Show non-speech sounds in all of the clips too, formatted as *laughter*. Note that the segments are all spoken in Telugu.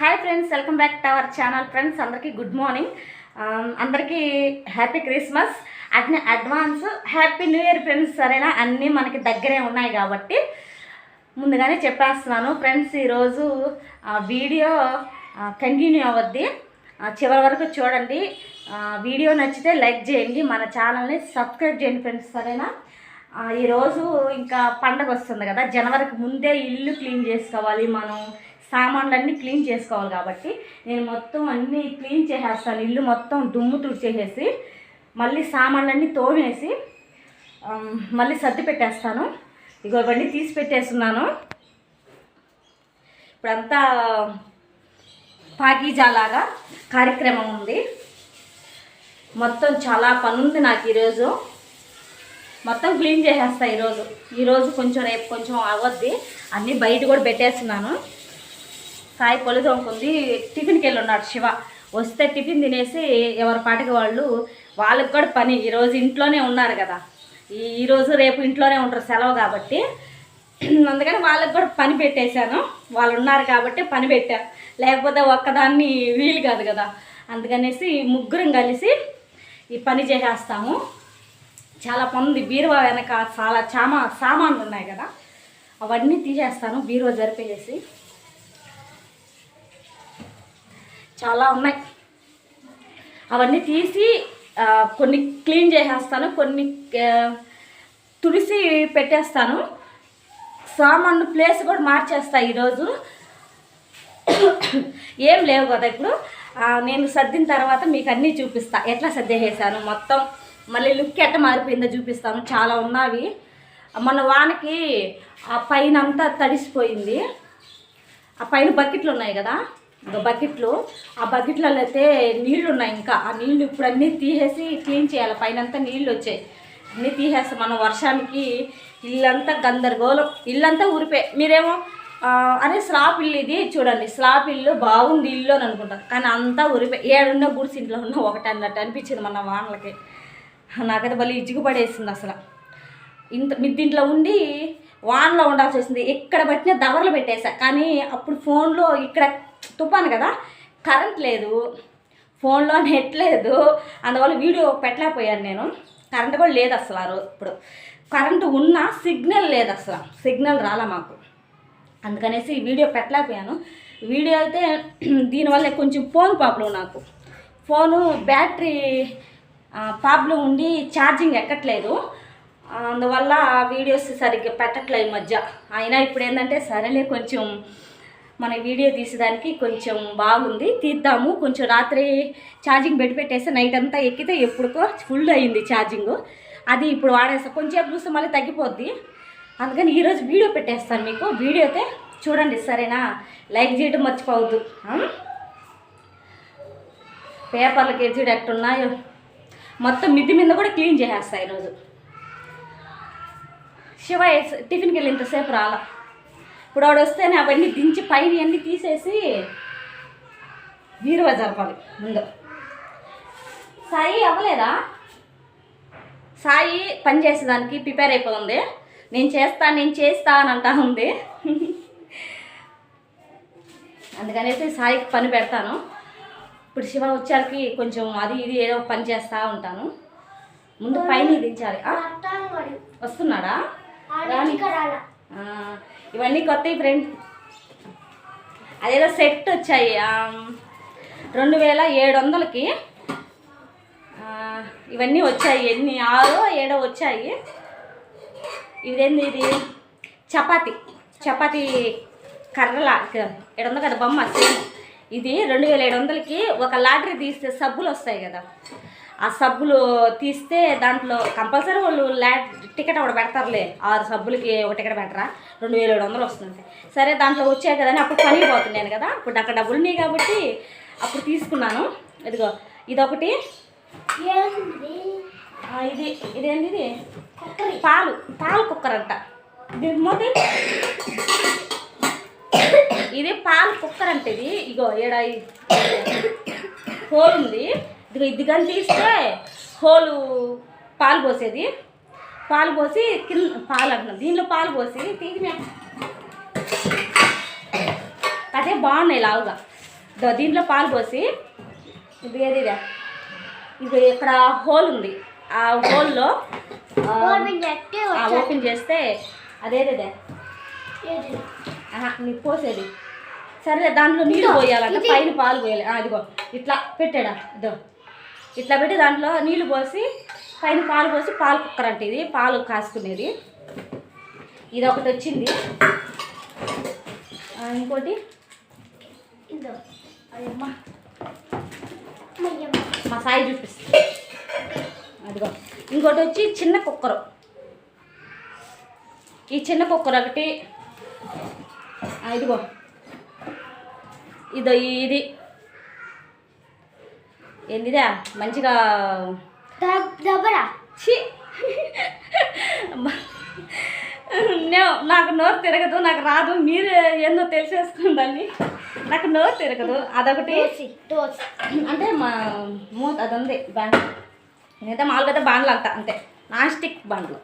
Hi friends welcome back to our channel friends అందరికీ గుడ్ మార్నింగ్ um, అందరికీ హ్యాపీ క్రిస్మస్ అట్నే advance happy new year friends సరేనా? అన్నీ మనకి దగ్గరే ఉన్నాయి కాబట్టి ముందుగానే చెప్పేస్తున్నాను. ఫ్రెండ్స్ ఈరోజు వీడియో కంటిన్యూ అవ్వద్ది. చివరి వరకు చూడండి. వీడియో నచ్చితే లైక్ చేయండి. మన ఛానల్ని సబ్స్క్రైబ్ చేయండి ఫ్రెండ్స్ సరేనా? ఈరోజు ఇంకా పండగ వస్తుంది కదా. జనవరికి ముందే ఇల్లు క్లీన్ చేసుకోవాలి మనం. సామాన్లన్నీ క్లీన్ చేసుకోవాలి కాబట్టి నేను మొత్తం అన్నీ క్లీన్ చేసేస్తాను. ఇల్లు మొత్తం దుమ్ము తుడిచేసేసి మళ్ళీ సామాన్లన్నీ తోమేసి మళ్ళీ సర్ది పెట్టేస్తాను. ఇగో ఇవన్నీ తీసి పెట్టేస్తున్నాను. ఇప్పుడంతా పాకీజాలాగా కార్యక్రమం ఉంది. మొత్తం చాలా పని ఉంది నాకు ఈరోజు. మొత్తం క్లీన్ చేసేస్తా ఈరోజు. ఈరోజు కొంచెం రేపు కొంచెం అవ్వద్ది అన్నీ బయట కూడా పెట్టేస్తున్నాను. సాయి పొలి తోముకుంది టిఫిన్కి వెళ్ళి ఉన్నాడు శివ. వస్తే టిఫిన్ తినేసి ఎవరి పాటికి వాళ్ళు వాళ్ళకి కూడా పని. ఈరోజు ఇంట్లోనే ఉన్నారు కదా. ఈరోజు రేపు ఇంట్లోనే ఉంటారు సెలవు కాబట్టి. *clears throat* అందుకని వాళ్ళకి కూడా పని పెట్టేశాను. వాళ్ళు ఉన్నారు కాబట్టి పని పెట్టా. లేకపోతే ఒక్కదాన్ని వీలు కాదు కదా. అందుకనేసి ముగ్గురం కలిసి ఈ పని చేసేస్తాము. చాలా పనుంది బీరువా వెనక చాలా చామా సామాన్లు ఉన్నాయి కదా. అవన్నీ తీసేస్తాను. బీరువా జరిపేసి. చాలా ఉన్నాయి. అవన్నీ తీసి కొన్ని క్లీన్ చేసేస్తాను కొన్ని ఆ, తుడిసి పెట్టేస్తాను. సామాన్లు ప్లేస్ కూడా మార్చేస్తా ఈరోజు. ఏం లేవు కదా ఇప్పుడు. నేను సర్దిన తర్వాత మీకు అన్నీ చూపిస్తా. ఎట్లా సర్దేసేసాను మొత్తం మళ్ళీ లుక్ ఎట్ట మారిపోయిందో చూపిస్తాను. చాలా ఉన్నవి. మొన్న వానకి ఆ పైన అంతా తడిసిపోయింది. ఆ పైన బకెట్లు ఉన్నాయి కదా. బకెట్లు. ఆ బకెట్లలో అయితే నీళ్ళు ఉన్నాయి ఇంకా. ఆ నీళ్ళు ఇప్పుడు అన్నీ తీసేసి క్లీన్ చేయాలి. పైన అంతా నీళ్ళు వచ్చాయి అన్నీ తీసేస్తాం మనం వర్షానికి ఇల్లంతా గందరగోళం. ఇల్లంతా ఊరిపోయి మీరేమో ఆ, అదే స్లాబ్ ఇల్లు ఇది చూడండి. స్లాబ్ ఇల్లు బాగుంది ఇల్లు అని అనుకుంటారు కానీ అంతా ఊరిపోయి ఏడున్న గుడిసి ఇంట్లో ఉన్న ఒకటి అన్నట్టు అనిపించింది మన వానలకి. నాకైతే భలే ఇజ్జిగు పడేసింది అసలు. ఇంత మిద్దింట్లో ఉండి వాన్లో ఉండాల్సి వచ్చింది ఎక్కడ పట్టినా దవరలు పెట్టేశా కానీ అప్పుడు ఫోన్లో ఇక్కడ తుఫాను కదా? కరెంట్ లేదు. ఫోన్లో నెట్ లేదు. అందువల్ల వీడియో పెట్టలేకపోయాను నేను. కరెంట్ కూడా లేదు అసలు ఆ రోజు ఇప్పుడు. కరెంటు ఉన్నా సిగ్నల్ లేదు అసలు. సిగ్నల్ రాలా మాకు. అందుకనేసి వీడియో పెట్టలేకపోయాను. వీడియో అయితే *clears throat* దీనివల్ల కొంచెం ఫోన్ ప్రాబ్లం నాకు. ఫోను బ్యాటరీ ప్రాబ్లం ఉండి ఛార్జింగ్ ఎక్కట్లేదు. అందువల్ల వీడియోస్ సరిగ్గా పెట్టట్లేదు ఈ మధ్య. అయినా ఇప్పుడు ఏంటంటే సరేలే కొంచెం మన వీడియో తీసేదానికి కొంచెం బాగుంది. తీద్దాము. కొంచెం రాత్రి ఛార్జింగ్ పెట్టి పెట్టేస్తే నైట్ అంతా ఎక్కితే ఎప్పుడుకో ఫుల్ అయింది ఛార్జింగ్. అది ఇప్పుడు వాడేస్తా. కొంచెంసేపు చూస్తే మళ్ళీ తగ్గిపోద్ది. అందుకని ఈరోజు వీడియో పెట్టేస్తాను మీకు. వీడియో అయితే చూడండి సరేనా? లైక్ చేయడం మర్చిపోవద్దు. ఆ? పేపర్లకి ఎడ్జిడ్ ఎట్టున్నాయో. మొత్తం మిద్ది మీద కూడా క్లీన్ చేసేస్తా ఈరోజు. శివ టిఫిన్కి వెళ్ళి ఇంతసేపు రాలా? ఇప్పుడు వాడు వస్తేనే అవన్నీ దించి పైన అన్నీ తీసేసి వీరువా జరపాలి ముందు. సాయి అవ్వలేదా? సాయి పని చేసేదానికి ప్రిపేర్ అయిపోతుంది. నేను చేస్తా నేను చేస్తా అని అంటా ఉంది. అందుకనేసి సాయికి పని పెడతాను. ఇప్పుడు శివ వచ్చారికి కొంచెం అది ఇది ఏదో పని చేస్తూ ఉంటాను. ముందు పైన దించాలి? వస్తున్నాడా? ఇవన్నీ కొత్త ఫ్రెండ్ అదేదో సెట్ వచ్చాయి రెండు వేల ఏడు వందలకి ఇవన్నీ వచ్చాయి ఎన్ని? ఆరో ఏడో వచ్చాయి. ఇదేంది ఇది? చపాతి. చపాతి కర్రలా ఏడు వందలు కదా బొమ్మ సేమ్. ఇది రెండు వేల ఏడు వందలకి ఒక లాటరీ తీస్తే సబ్బులు వస్తాయి కదా. ఆ సబ్బులు తీస్తే దాంట్లో కంపల్సరీ వాళ్ళు లా టికెట్ ఒకటి పెడతారులే. ఆరు సబ్బులకి ఒక టికెట్ పెట్టరా రెండు వేల ఏడు వందలు వస్తుంది. సరే దాంట్లో వచ్చాయి కదా అని అప్పుడు పని పోతున్నాను కదా. ఇప్పుడు అక్కడ డబ్బులు ఉన్నాయి కాబట్టి అప్పుడు తీసుకున్నాను. ఇదిగో ఇదొకటి. ఇది ఇదేంటి ఇది? పాలు పాలు కుక్కర్ అంట. ఇది మోది ఇది పాలు కుక్కర్ అంటే ఇది. ఇగో ఏడ హోల్ ఉంది. ఇదిగో ఇది కానీ తీస్తే హోలు పాలు పోసేది. పాలు పోసి కింద పాలు అంటున్నాం. దీనిలో పాలు పోసి తీసి మే- అదే బాగున్నాయి లావుగా. దీంట్లో పాలు పోసి ఇది ఏది ఇదే? ఇది ఇక్కడ హోల్ ఉంది. ఆ హోల్లో ఓపెన్ చేస్తే అదేదేదే నీకు పోసేది. సరే దాంట్లో నీళ్ళు పోయాలంట పైన పాలు పోయాలి. ఆ, ఇదిగో ఇట్లా పెట్టాడా? ఇదో ఇట్లా పెట్టి దాంట్లో నీళ్ళు పోసి పైన పాలు పోసి పాలు కుక్కర్ అంటే ఇది పాలు కాసుకునేది. ఇది ఒకటి వచ్చింది. ఇంకోటి? మా సాయి చూపిస్తుంది. అదిగో. ఇంకోటి వచ్చి చిన్న కుక్కరు. ఈ చిన్న కుక్కర్ ఒకటి. ఇదిగో. ఇదో ఇది. ఏందిదా మంచిగా నాకు నోరు తిరగదు నాకు రాదు. మీరు ఏందో తెలిసేసుకుందని నాకు నోరు తిరగదు. అదొకటి. అంటే మా మూత అది ఉంది బాండ్. నేనైతే మామూలుగా బాండ్లు అంట అంతే. నాన్ స్టిక్ బాండ్లు.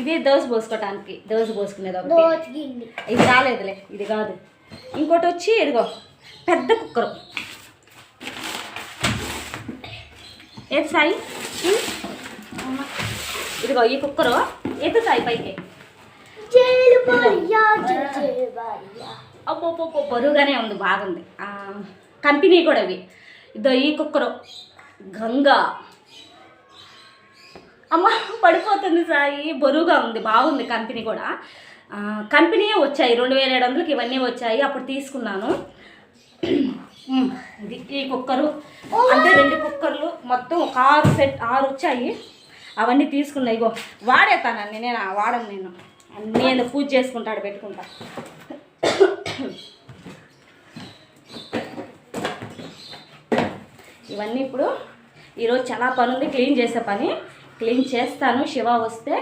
ఇది దోశ పోసుకోవటానికి దోశ పోసుకునేది ఒకటి. ఇది రాలేదులే ఇది కాదు. ఇంకోటి వచ్చి ఇదిగో పెద్ద కుక్కరు. ఏది సాయి. ఇదిగో ఈ కుక్కరు. ఎత్తు సాయి పైకి? అబ్బో బరువుగానే ఉంది బాగుంది. కంపెనీ కూడా ఇవి. ఇదో ఈ కుక్కరు. గంగా. అమ్మ పడిపోతుంది సాయి. బరువుగా ఉంది బాగుంది కంపెనీ కూడా. కంపెనీయే వచ్చాయి రెండు వేల ఏడు వందలకి ఇవన్నీ వచ్చాయి. అప్పుడు తీసుకున్నాను. ఇది ఈ కుక్కరు. అంటే రెండు కుక్కర్లు మొత్తం ఒక ఆరు సెట్ ఆరు వచ్చాయి. అవన్నీ తీసుకున్నాయి ఇగో వాడేతానండి నేను వాడను నేను. నేను పూజ చేసుకుంటాడు పెట్టుకుంటా. ఇవన్నీ ఇప్పుడు ఈరోజు చాలా పని ఉంది క్లీన్ చేసే పని. క్లీన్ చేస్తాను శివ వస్తే.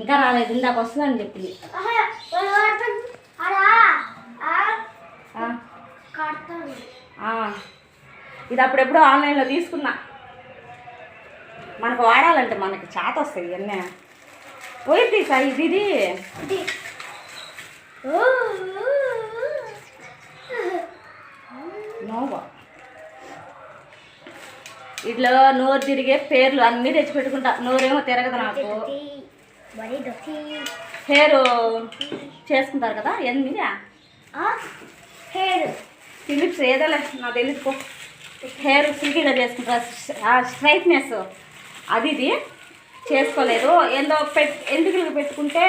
ఇంకా రాలేదు ఇందాక వస్తుందని చెప్పింది. ఆహా, ఇది అప్పుడెప్పుడో ఆన్లైన్లో తీసుకున్నా. మనకు వాడాలంటే మనకి చేత వస్తాయి ఇవన్నీ. పోయింది సార్ ఇది ఇది. నోవా. ఇట్లా నోరు తిరిగే పేర్లు అన్నీ తెచ్చి పెట్టుకుంటా నోరేమో తిరగదు నాకు. హెయిర్ చేసుకుంటారు కదా ఎన్ని ఆ, హెయిర్ ఫిలిప్స్ ఏదోలే నాకు తెలుసుకో హెయిర్ సిల్కీగా చేసుకుంటారు ఆ స్ట్రైట్నెస్ అది ఇది. చేసుకోలేదు. ఏందో పెట్ ఎంటుకలు పెట్టుకుంటే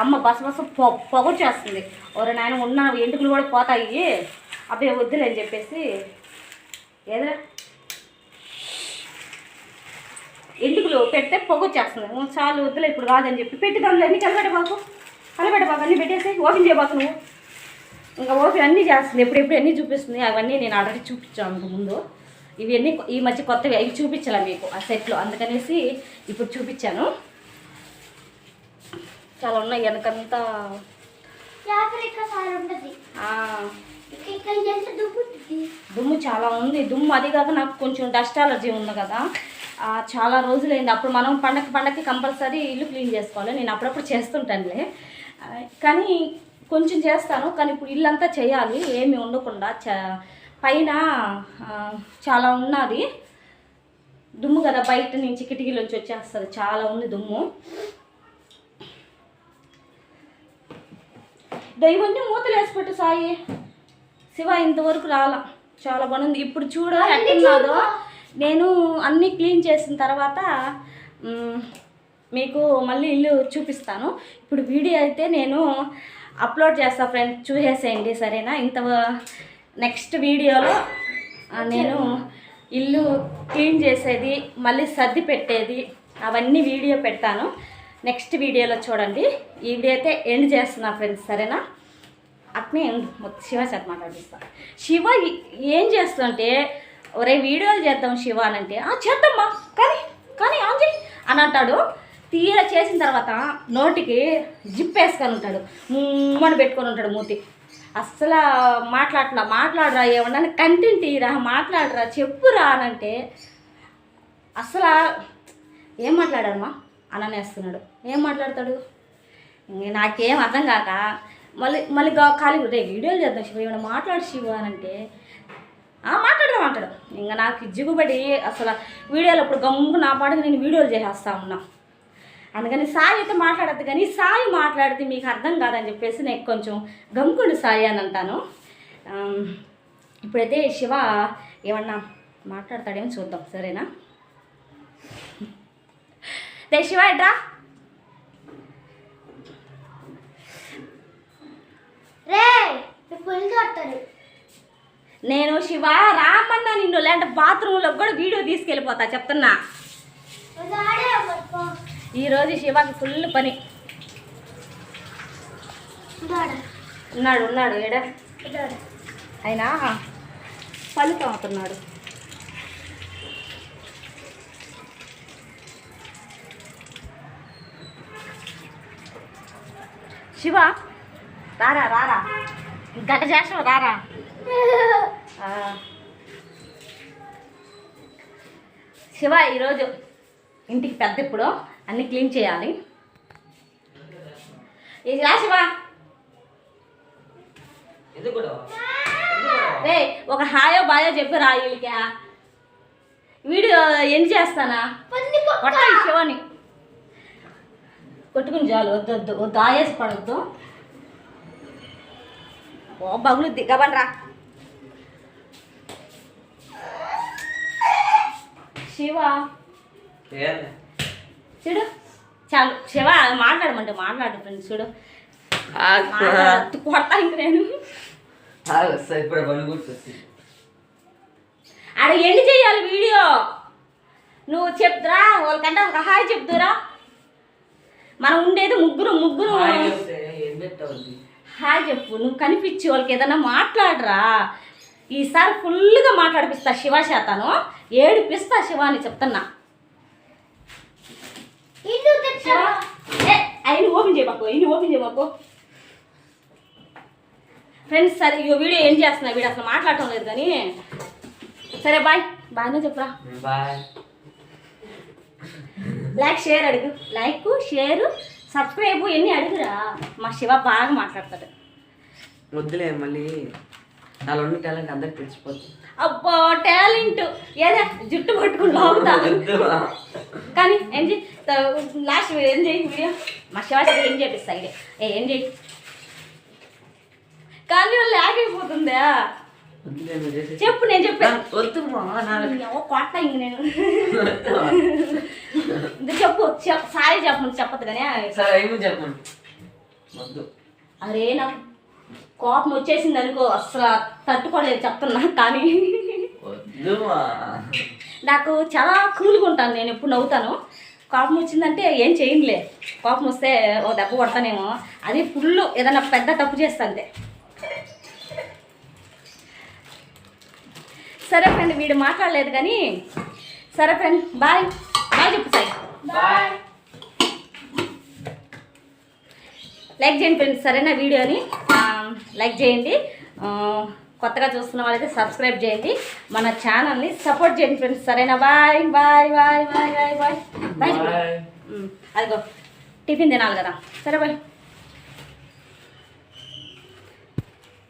అమ్మ బస బస పొ పొగ చేస్తుంది. ఒక నాయన ఉన్న ఎంటుకలు కూడా పోతాయి. అబ్బాయి వద్దులే అని చెప్పేసి ఏదో ఎంటుకలు పెడితే పొగ వచ్చేస్తుంది చాలు వద్దులే ఇప్పుడు కాదని చెప్పి పెట్టి దానిలో అన్ని కలబెట్ట బాకు కలబెట్ట బాకు అన్నీ పెట్టేసి ఓపెన్ చేయబాకు నువ్వు. ఇంకా ఓపెన్ అన్నీ చేస్తుంది. ఎప్పుడెప్పుడు అన్నీ చూపిస్తుంది అవన్నీ నేను ఆల్రెడీ చూపించాను అంతకు ముందు. ఇవి అన్నీ ఈ మధ్య కొత్తవి అవి చూపించాలి మీకు ఆ సెట్లో అందుకనేసి ఇప్పుడు చూపించాను. చాలా ఉన్నాయి వెనకంతా. దుమ్ము చాలా ఉంది. దుమ్ము అది కాక నాకు కొంచెం డస్ట్ అలర్జీ ఉంది కదా. చాలా రోజులైంది. అప్పుడు మనం పండగ పండగకి కంపల్సరీ ఇల్లు క్లీన్ చేసుకోవాలి. నేను అప్పుడప్పుడు చేస్తుంటానులే. కానీ కొంచెం చేస్తాను కానీ ఇప్పుడు ఇల్లంతా చేయాలి ఏమి ఉండకుండా చ పైన చాలా ఉన్నది. దుమ్ము కదా బయట నుంచి కిటికీలోంచి వచ్చేస్తుంది చాలా ఉంది దుమ్ము. దైవన్నీ మూతలు వేసి పెట్టు సాయి. శివ ఇంతవరకు రాలా చాలా బాగుంది ఇప్పుడు చూడ ఎట్టున్నాదో నేను అన్నీ క్లీన్ చేసిన తర్వాత మీకు మళ్ళీ ఇల్లు చూపిస్తాను. ఇప్పుడు వీడియో అయితే నేను అప్లోడ్ చేస్తా ఫ్రెండ్స్ చూసేసేయండి సరేనా? ఇంత నెక్స్ట్ వీడియోలో నేను ఇల్లు క్లీన్ చేసేది మళ్ళీ సర్ది పెట్టేది అవన్నీ వీడియో పెడతాను. నెక్స్ట్ వీడియోలో చూడండి. ఈ వీడియో అయితే ఎండ్ చేస్తున్నా ఫ్రెండ్స్ సరేనా? అట్నే శివ చేత మాట్లాడిస్తా. శివ ఏం చేస్తుంటే ఒరే వీడియోలు చేద్దాం శివ అని అంటే "ఆ, చేద్దామ్మా కానీ కానీ ఆన్ చేయి అని అంటాడు. తీరా చేసిన తర్వాత నోటికి జిప్ వేసుకొని ఉంటాడు. ముమ్మని పెట్టుకొని ఉంటాడు మూతి. అస్సలు మాట్లాడలా మాట్లాడరా ఏమన్నా కంటెంట్ ఇరా మాట్లాడరా చెప్పురా అనంటే అసలు ఏం మాట్లాడాడమ్మా? అననేస్తున్నాడు ఏం మాట్లాడతాడు? నాకేం అర్థం కాక మళ్ళీ మళ్ళీ గా- ఖాళీ రే వీడియోలు చేద్దాం శివ ఏమైనా మాట్లాడు శివ అనంటే మాట్లాడదాం అంటాడు. ఇంకా నాకు జిగుబడి అసలు వీడియోలు అప్పుడు గమ్ము నా పాటకి నేను వీడియోలు చేసేస్తా ఉన్నా. అందుకని సాయి అయితే మాట్లాడద్దు కానీ సాయి మాట్లాడితే మీకు అర్థం కాదని చెప్పేసి నేను కొంచెం గమ్ముకుండు సాయి అని అంటాను. ఇప్పుడైతే శివ ఏమన్నా మాట్లాడతాడేమో చూద్దాం సరేనా? దే శివ ఎట్రా? రే పులి కొడతారు నేను శివ రామన్నా నిన్ను లేదంటే బాత్రూంలో కూడా వీడియో తీసుకెళ్ళిపోతా చెప్తున్నా. ఈరోజు శివకి ఫుల్ పని. ఉన్నాడు? ఉన్నాడు ఏడ? అయినా? పలుకు అవుతున్నాడు శివ రారా రారా? గట చేస్తావు? రారా. శివ ఈరోజు ఇంటికి పెద్ద ఇప్పుడు. అన్ని క్లీన్ చేయాలి. ఇది రా శివ రే ఒక హాయో బాయో చెప్పి రా వీళ్ళకి. వీడియో ఎండ్ చేస్తానా? కొట్ట శివని. కొట్టుకుని చాలు వద్దు వద్దు వద్దు ఆయేసి పడవద్దు ఓ బగులు దిగబండ్రా శివ. ఏంది? చూడు. చాలు. శివ మాట్లాడమంటే మాట్లాడు ఫ్రెండ్స్ చూడు. కొడతా ఇంక నేను. ఆడ ఎండ్ చేయాలి వీడియో? నువ్వు చెప్తురా వాళ్ళకంటే ఒక హాయ్ చెప్తురా? మనం ఉండేది ముగ్గురు ముగ్గురు. హాయ్ చెప్పు నువ్వు కనిపించి వాళ్ళకి ఏదైనా మాట్లాడరా? ఈసారి ఫుల్గా మాట్లాడిపిస్తా శివ చేతాను. ఏడిపిస్తా శివ అని చెప్తున్నా ఇల్లు శివ తెచ్చా ఏ అయిన ఓపెన్ ఓపెన్ ఫ్రెండ్స్ సరే ఇగో వీడియో ఏం చేస్తున్నా. వీడు అసలు మాట్లాడటం లేదు కానీ. సరే బాయ్ బాయ్నే చెప్పురా? బాయ్ లైక్ షేర్ అడుగు. లైక్ షేర్ సబ్స్క్రైబ్ ఎన్ని అడుగురా? మా శివ బాగా మాట్లాడతాడు. వద్దులే మళ్ళీ. నాలో ఉన్న టాలెంట్ అందరికి తెలిసిపోతుంది. అబ్బా టాలెంట్ ఏదే జుట్టు పట్టుకుని లాగుతా. కానీ ఏం చేయి లాస్ట్ ఏం చేయి వీడియో మా శివ చేత ఏం చేపిస్తా ఇదే ఏ ఏం చేయి? కానీ వాళ్ళు చేసేసి. చెప్పు నేను చెప్పాను కొట్ట ఇంక నేను. చెప్పు సారీ చెప్పు చెప్పదు కానీ. అరే నాకు కోపం వచ్చేసింది అనుకో అసలు తట్టుకోలేదు చెప్తున్నా కానీ. నాకు చాలా కూల్గా ఉంటాను నేను ఎప్పుడు నవ్వుతాను. కోపం వచ్చిందంటే ఏం చేయనులే. కోపం వస్తే ఓ దెబ్బ కొడతానేమో. అది ఫుల్ ఏదైనా పెద్ద తప్పు చేస్తా అంతే. సరే ఫ్రెండ్ వీడు మాట్లాడలేదు కానీ సరే ఫ్రెండ్ బాయ్. బాయ్ చెప్పు సాయి. బాయ్. లైక్ చేయండి ఫ్రెండ్స్ సరైన వీడియోని లైక్ చేయండి. కొత్తగా చూస్తున్న వాళ్ళైతే సబ్స్క్రైబ్ చేయండి. మన ఛానల్ని సపోర్ట్ చేయండి ఫ్రెండ్స్ సరేనా bye bye bye bye bye bye. Bye. అదిగో టిఫిన్ తినాలి కదా. సరే బాయ్.